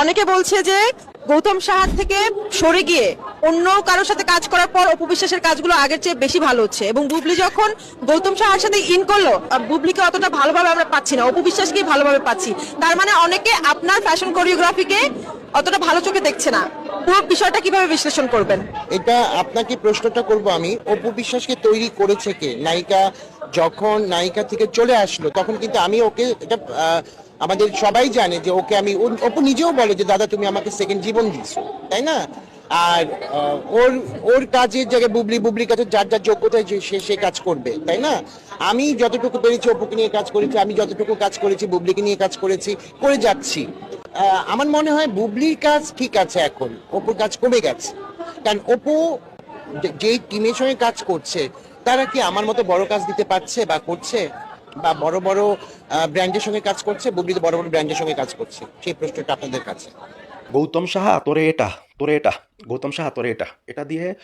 অনেকে বলছে যে গৌতম সাহার থেকে সরে গিয়ে অন্য কারোর সাথে কাজ করার পর অপবিশ্বাসের কাজগুলো আগের চেয়ে বেশি ভালো হচ্ছে। এবং বুবলি যখন গৌতম সাহার সাথে ইন করল বুবলিকে অতটা ভালোভাবে আমরা পাচ্ছি না অপবিশ্বাসকেই ভালোভাবে পাচ্ছি। তার মানে অনেকে আপনার ফ্যাশন কোরিওগ্রাফিকে অতটা ভালো চোখে দেখছে না। পুরো বিষয়টা কীভাবে বিশ্লেষণ করবেন? এটা আপনাকে প্রশ্নটা করব আমি। অপু বিশ্বাসকে তৈরি করেছে কে? নায়িকা যখন নায়িকা থেকে চলে আসলো, তখন কিন্তু আমি ওকে এটা আমাদের সবাই জানে যে ওকে আমি অপু নিজেও বলে যে, দাদা, তুমি আমাকে সেকেন্ড জীবন দিছো তাই না? আর ওর ওর কাজের জায়গায় বুবলি, বুবলির কাছে যার যার যোগ্যতায় সে সে কাজ করবে, তাই না? আমি যতটুকু পেরেছি, অপুকে নিয়ে কাজ করেছি, আমি যতটুকু কাজ করেছি, বুবলিকে নিয়ে কাজ করেছি, করে যাচ্ছি। আমার মনে হয় বুবলির কাজ ঠিক আছে এখন, অপুর কাজ কমে গেছে। কারণ অপু যেই টিমের সঙ্গে কাজ করছে, তারা কি আমার মতো বড় কাজ দিতে পারছে বা করছে? বা বড় বড় ব্র্যান্ডের সঙ্গে কাজ করছে বুবলি বড় বড় ব্র্যান্ডের সঙ্গে কাজ করছে। সেই প্রশ্নটা আপনাদের কাছে। গৌতম সাহা, তোরে এটা তোরে এটা, গৌতম সাহা, তোরে এটা। এটা দিয়ে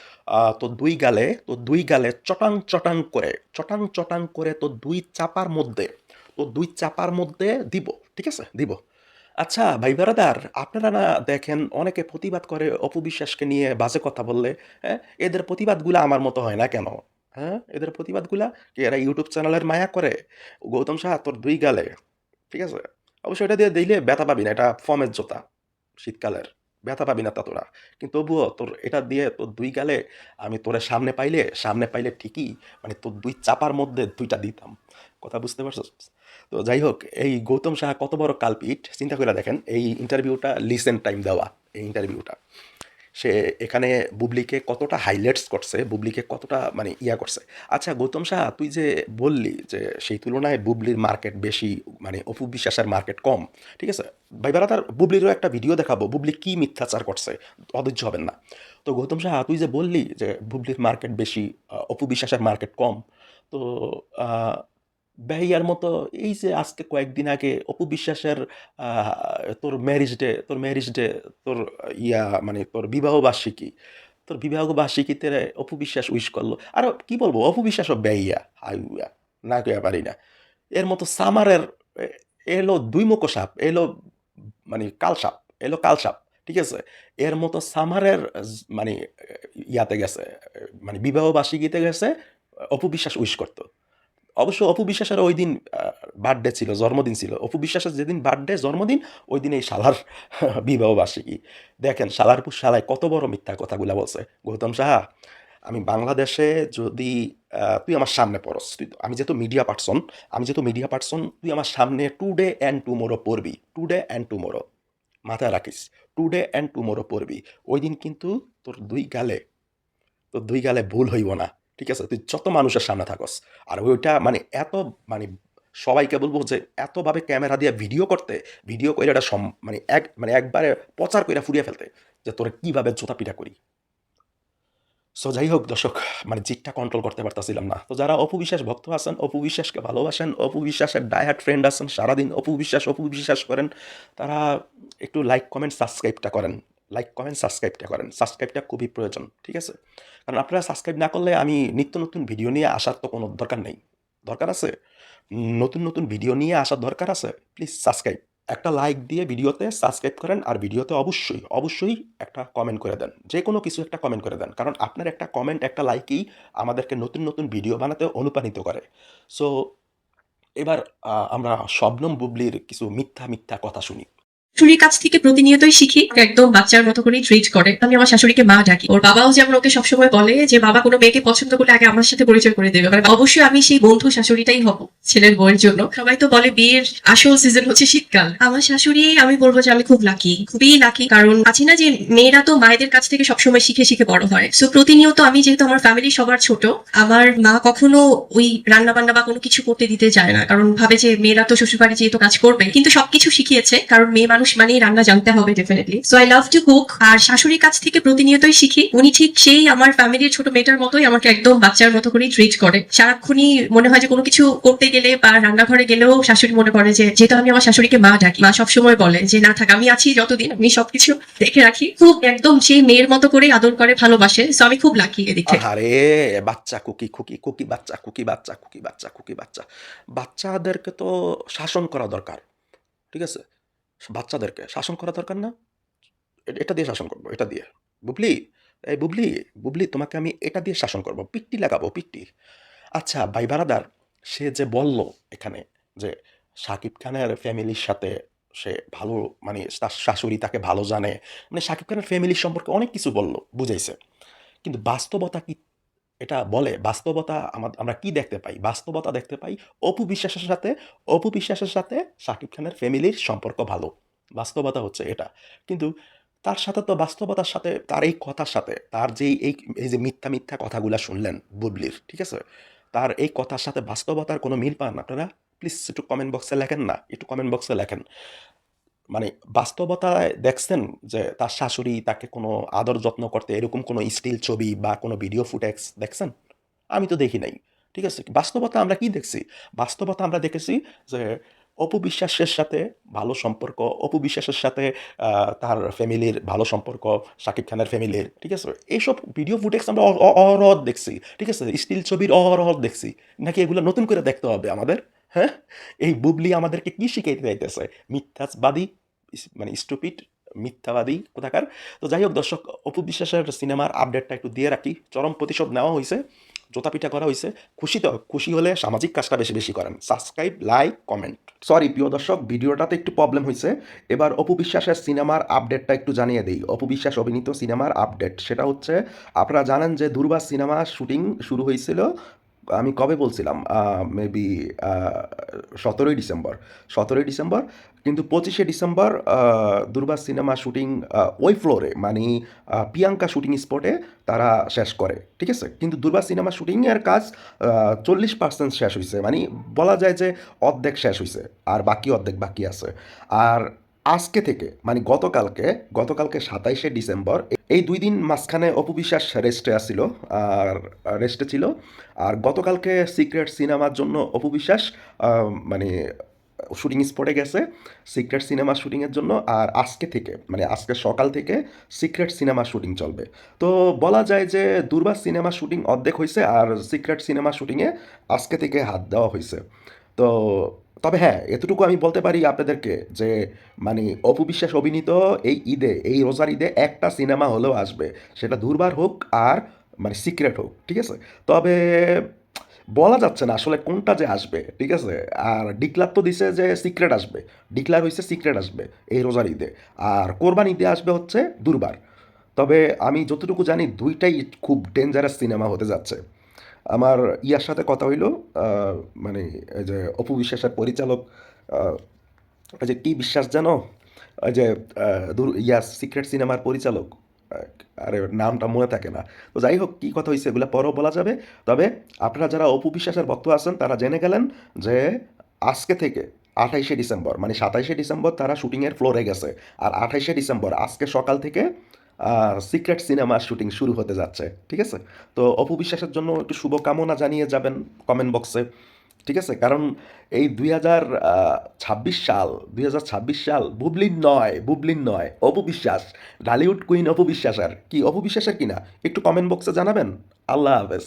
তোর দুই গালে, তোর দুই গালে চটাং চটাং করে, চটাং চটাং করে তোর দুই চাপার মধ্যে তো দুই চাপার মধ্যে দিব, ঠিক আছে? দিব। আচ্ছা ভাই বেড়াদার আপনারা না দেখেন, অনেকে প্রতিবাদ করে অপবিশ্বাসকে নিয়ে বাজে কথা বললে হ্যাঁ? এদের প্রতিবাদগুলো আমার মতো হয় না কেন? হ্যাঁ? এদের প্রতিবাদগুলা কি এরা ইউটিউব চ্যানেলের মায়া করে? গৌতম সাহা তোর দুই গালে। ঠিক আছে? অবশ্যই এটা দিয়ে দিলে ব্যথা পাবি না, এটা ফর্মের জোতা শীতকালের। ব্যথা পাবি না তা তোরা। কিন্তু তবুও তোর এটা দিয়ে তোর দুই গালে আমি তোরে সামনে পাইলে সামনে পাইলে ঠিকই মানে তোর দুই চাপার মধ্যে দুইটা দিতাম। কথা বুঝতে পারছিস তো যাই হোক, এই গৌতম সাহা কত বড় কালপিট চিন্তা করে দেখেন, এই ইন্টারভিউটা লিসেন্ট টাইম দেওয়া, এই ইন্টারভিউটা সে এখানে বুবলিকে কতটা হাইলাইটস করছে, বুবলিকে কতটা মানে ইয়া করছে। আচ্ছা গৌতম শাহ, তুই যে বললি যে সেই তুলনায় বুবলির মার্কেট বেশি মানে অপু বিশ্বাসের মার্কেট কম, ঠিক আছে? ভাই বেড়া তার বুবলিরও একটা ভিডিও দেখাবো, বুবলি কি মিথ্যাচার করছে, অধৈর্য হবেন না। তো গৌতম শাহ, তুই যে বললি যে বুবলির মার্কেট বেশি অপু বিশ্বাসের মার্কেট কম, তো বেহিয়ার মতো, এই যে আজকে কয়েকদিন আগে অপু বিশ্বাসের তোর ম্যারিজ ডে তোর ম্যারিজ ডে তোর ইয়া মানে তোর বিবাহ বার্ষিকী, তোর বিবাহ বার্ষিকীতে অপু বিশ্বাস উইশ করল। আর কি বলব, অপু বিশ্বাসও বেইয়া হাইয়া না কইয়া পারি না। এর মতো সামারের এলো দুই মুখো সাপ, এলো মানে কাল সাপ, এলো কাল সাপ, ঠিক আছে? এর মতো সামারের মানে ইয়াতে গেছে মানে বিবাহ বার্ষিকীতে গেছে, অপু বিশ্বাস উইশ করতো। অবশ্য অপু বিশ্বাসের ওই দিন বার্থডে ছিল, জন্মদিন ছিল। অপু বিশ্বাসের যেদিন বার্থডে জন্মদিন, ওই দিন এই শালার বিবাহ বার্ষিকী দেখেন শালারপুর শালায় কত বড় মিথ্যা কথাগুলো বলছে। গৌতম সাহা, আমি বাংলাদেশে যদি তুই আমার সামনে পড়স, তুই আমি যেহেতু মিডিয়া পার্সন আমি যেহেতু মিডিয়া পার্সন তুই আমার সামনে টুডে অ্যান্ড টুমোরো পড়বি। টুডে অ্যান্ড টুমোরো মাথায় রাখিস। টুডে অ্যান্ড টুমোরো পড়বি। ওই দিন কিন্তু তোর দুই গালে, তোর দুই গালে ভুল হইব না। ঠিক আছে? তুই যত মানুষের সামনে থাকস, আর ওইটা মানে এত মানে সবাইকে বলব যে এতভাবে ক্যামেরা দিয়ে ভিডিও করতে, ভিডিও করে এটা সম মানে এক মানে একবারে প্রচার করে ফুরিয়ে ফেলতে যে তোরা কীভাবে জোতা পিটা করি। সো যাই হোক দর্শক মানে জিটটা কন্ট্রোল করতে পারতাছিলাম না। তো যারা অপবিশ্বাস ভক্ত আছেন, অপবিশ্বাসকে ভালোবাসেন, অপবিশ্বাসের ডায়াট ফ্রেন্ড আছেন, সারাদিন অপবিশ্বাস অপবিশ্বাস করেন, তারা একটু লাইক কমেন্ট সাবস্ক্রাইবটা করেন। লাইক কমেন্ট সাবস্ক্রাইবটা করেন। সাবস্ক্রাইবটা খুবই প্রয়োজন, ঠিক আছে? কারণ আপনারা সাবস্ক্রাইব না করলে আমি নিত্য নতুন ভিডিও নিয়ে আসার তো কোনো দরকার নেই। দরকার আছে? নতুন নতুন ভিডিও নিয়ে আসার দরকার আছে? প্লিজ সাবস্ক্রাইব একটা লাইক দিয়ে ভিডিওতে সাবস্ক্রাইব করেন আর ভিডিওতে অবশ্যই অবশ্যই একটা কমেন্ট করে দেন। যে কোনো কিছু একটা কমেন্ট করে দেন। কারণ আপনার একটা কমেন্ট একটা লাইকই আমাদেরকে নতুন নতুন ভিডিও বানাতে অনুপ্রাণিত করে। সো এবার আমরা শবনম বুবলির কিছু মিথ্যা মিথ্যা কথা শুনি। শাশুড়ির কাছ থেকে প্রতিনিয়তই শিখি, একদম বাচ্চার মতো করেই ট্রিট করে। আমি আমার শাশুড়িকে মা ডাকি। ওর বাবাও যেমন ওকে সবসময় বলে যে, বাবা, কোনো মেয়েকে পছন্দ করলে আগে আমার সাথে পরিচয় করে দেবে। মানে অবশ্যই আমি সেই বন্ধু শাশুড়িটাই হব, ছেলের বউয়ের জন্য। সবাই তো বলে বিয়ের আসল সিজন হচ্ছে শীতকাল। আমার শাশুড়ি, আমি বলব যে, আমি খুব লাকি খুবই লাকি কারণ আছে না যে, মেয়েরা তো মায়েদের কাছ থেকে সবসময় শিখে শিখে বড় হয়। সো প্রতিনিয়ত আমি যেহেতু আমার ফ্যামিলি সবার ছোট, আমার মা কখনো ওই রান্না বান্না বা কোনো কিছু করতে দিতে চায় না। কারণ ভাবে যে, মেয়েরা তো শ্বশুর বাড়ি যেহেতু কাজ করবে, কিন্তু সবকিছু শিখিয়েছে। কারণ মেয়ে মানুষ মানেই রান্না জানতে হবে definitely so I love to cook আর শাশুড়ির কাছ থেকে প্রতিনিয়তই শিখি। উনি ঠিক সেই আমার ফ্যামিলির ছোট মেয়েটার মতোই আমাকে একদম বাচ্চার মতো করেই ট্রিট করে। সারাক্ষণই মনে হয় যে কোনো কিছু করতে গেলে বা রান্নাঘরে গেলেও শাশুড়ি মনে করে যে, যেহেতু আমি আমার শাশুড়িকে মা ডাকি। মা সবসময় বলে যে, না থাক, আমি আছি যতদিন, আমি সবকিছু দেখে রাখি। খুব একদম সেই মেয়ের মতো করে আদর করে, ভালোবাসে। সো আমি খুব লাকি এদিক। আরে বাচ্চা কুকি কুকি কুকি বাচ্চা কুকি বাচ্চা কুকি বাচ্চা কুকি বাচ্চা। বাচ্চাদেরকে তো শাসন করা দরকার। ঠিক আছে? বাচ্চাদেরকে শাসন করা দরকার না। এটা দিয়ে শাসন করব, এটা দিয়ে। বুবলি, এই বুবলি বুবলি, তোমাকে আমি এটা দিয়ে শাসন করব, পিট্টি লাগাবো, পিট্টি। আচ্ছা ভাই বারাদার, সে যে বলল এখানে যে শাকিব খানের ফ্যামিলির সাথে সে ভালো মানে তার শাশুড়ি তাকে ভালো জানে মানে শাকিব খানের ফ্যামিলির সম্পর্কে অনেক কিছু বলল, বুঝাইছে। কিন্তু বাস্তবতা কি এটা বলে বাস্তবতা আমা- আমরা কি দেখতে পাই? বাস্তবতা দেখতে পাই অপু বিশ্বাসের সাথে, অপু বিশ্বাসের সাথে শাকিব খানের ফ্যামিলির সম্পর্ক ভালো। বাস্তবতা হচ্ছে এটা। কিন্তু তার সাথে তো বাস্তবতার সাথে, তার এই কথার সাথে, তার যে এই এই যে মিথ্যা মিথ্যা কথাগুলা শুনলেন বুবলির, ঠিক আছে? তার এই কথার সাথে বাস্তবতার কোনো মিল পান আপনারা? প্লিজ একটু কমেন্ট বক্সে লেখেন না, একটু কমেন্ট বক্সে লেখেন। মানে বাস্তবতায় দেখছেন যে তার শাশুড়ি তাকে কোনো আদর যত্ন করতে এরকম কোনো স্টিল ছবি বা কোনো ভিডিও ফুটেজ দেখছেন? আমি তো দেখি নাই। ঠিক আছে, বাস্তবতা আমরা কি দেখছি? বাস্তবতা আমরা দেখেছি যে অপবিশ্বাসের সাথে ভালো সম্পর্ক, অপবিশ্বাসের সাথে তার ফ্যামিলির ভালো সম্পর্ক, শাকিব খানের ফ্যামিলির, ঠিক আছে? এইসব ভিডিও ফুটেজ আমরা অহরহ দেখছি। ঠিক আছে, স্টিল ছবির অহরহ দেখছি। নাকি এগুলো নতুন করে দেখতে হবে আমাদের? হ্যাঁ? এই বুবলি আমাদেরকে কি শিখাইতে চাইতেছে মিথ্যাবাদী মানে স্টুপিড মিথ্যাবাদী কোথাকার? তো যাই হোক দর্শক, অপু বিশ্বাসের সিনেমার আপডেটটা একটু দিয়ে রাখি। চরম প্রতিশোধ নেওয়া হয়েছে জোতাপিটা করা হয়েছে খুশি তো, খুশি হলে সামাজিক কাজটা বেশি বেশি করেন। সাবস্ক্রাইব লাইক কমেন্ট সরি প্রিয় দর্শক, ভিডিওটাতে একটু প্রবলেম হয়েছে এবার অপু বিশ্বাসের সিনেমার আপডেটটা একটু জানিয়ে দিই। অপু বিশ্বাস অভিনীত সিনেমার আপডেট সেটা হচ্ছে, আপনারা জানেন যে দুর্বা সিনেমা শুটিং শুরু হয়েছিল আমি কবে বলছিলাম? মেবি সতেরোই ডিসেম্বর। সতেরোই ডিসেম্বর কিন্তু পঁচিশে ডিসেম্বর দুর্বা সিনেমা শুটিং ওই ফ্লোরে মানে আহ, প্রিয়াঙ্কা শুটিং স্পটে তারা শেষ করে ঠিক আছে? কিন্তু দুর্বা সিনেমা শুটিংয়ের কাজ চল্লিশ পার্সেন্ট শেষ হয়েছে মানে বলা যায় যে অর্ধেক শেষ হয়েছে আর বাকি অর্ধেক বাকি আছে। আর আজকে থেকে মানে গতকালকে গতকালকে সাতাইশে ডিসেম্বর, এই দুই দিন মাঝখানে অপবিশ্বাস রেস্টে আসছিল আর রেস্টে ছিল। আর গতকালকে সিক্রেট সিনেমার জন্য অপবিশ্বাস মানে শুটিং স্পটে গেছে, সিক্রেট সিনেমা শুটিংয়ের জন্য। আর আজকে থেকে মানে আজকে সকাল থেকে সিক্রেট সিনেমা শুটিং চলবে। তো বলা যায় যে দুর্বা সিনেমা শুটিং অর্ধেক হয়েছে আর সিক্রেট সিনেমা শুটিংয়ে আজকে থেকে হাত দেওয়া হয়েছে তো তবে হ্যাঁ এতটুকু আমি বলতে পারি আপনাদেরকে যে মানে অপবিশ্বাস অভিনীত এই ঈদে, এই রোজার ঈদে একটা সিনেমা হলেও আসবে। সেটা দুর্বার হোক আর মানে সিক্রেট হোক, ঠিক আছে? তবে বলা যাচ্ছে না আসলে কোনটা যে আসবে, ঠিক আছে? আর ডিক্লার তো দিছে যে সিক্রেট আসবে। ডিক্লার হয়েছে সিক্রেট আসবে এই রোজার ঈদে। আর কোরবান ঈদে আসবে হচ্ছে দুর্বার। তবে আমি যতটুকু জানি দুইটাই খুব ডেঞ্জারাস সিনেমা হতে যাচ্ছে। আমার ইয়ার সাথে কথা হইল মানে যে অপু বিশ্বাসের পরিচালক যে কি বিশ্বাস জানো? যে আহ, দুর- ইয়া সিক্রেট সিনেমার পরিচালক আরে নামটা মনে থাকে না। তো যাই হোক কী কথা হয়েছে এগুলো পরও বলা যাবে। তবে আপনারা যারা অপু বিশ্বাসের ভক্ত আছেন তারা জেনে গেলেন যে আজকে থেকে আঠাইশে ডিসেম্বর মানে সাতাইশে ডিসেম্বর তারা শুটিংয়ের ফ্লোরে গেছে। আর আঠাইশে ডিসেম্বর আজকে সকাল থেকে সিক্রেট সিনেমা শুটিং শুরু হতে যাচ্ছে, ঠিক আছে? তো অপু বিশ্বাসের জন্য একটু শুভকামনা জানিয়ে যাবেন কমেন্ট বক্সে ঠিক আছে? কারণ এই দুই হাজার ছাব্বিশ সাল দুই হাজার ছাব্বিশ সাল বুবলিন নয় বুবলিন নয়, অপু বিশ্বাস ঢালিউড কুইন অপু বিশ্বাস আর কি অপু বিশ্বাসের কিনা? একটু কমেন্ট বক্সে জানাবেন? আল্লাহ হাফেজ।